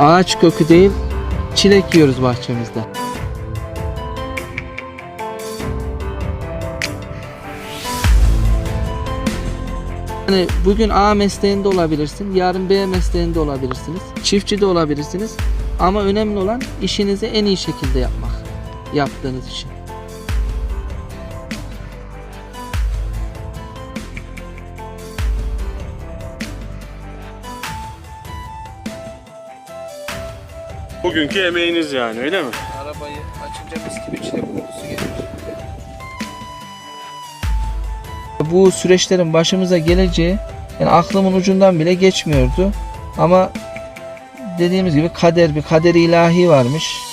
ağaç kökü değil çilek yiyoruz bahçemizde. Yani bugün A mesleğinde olabilirsin, yarın B mesleğinde olabilirsiniz, çiftçi de olabilirsiniz. Ama önemli olan işinizi en iyi şekilde yapmak, yaptığınız işi. Bugünkü emeğiniz yani öyle mi? Arabayı açınca mis gibi çilek kokusu gelir. Bu süreçlerin başımıza geleceği yani aklımın ucundan bile geçmiyordu. Ama dediğimiz gibi kader bir kaderi ilahi varmış.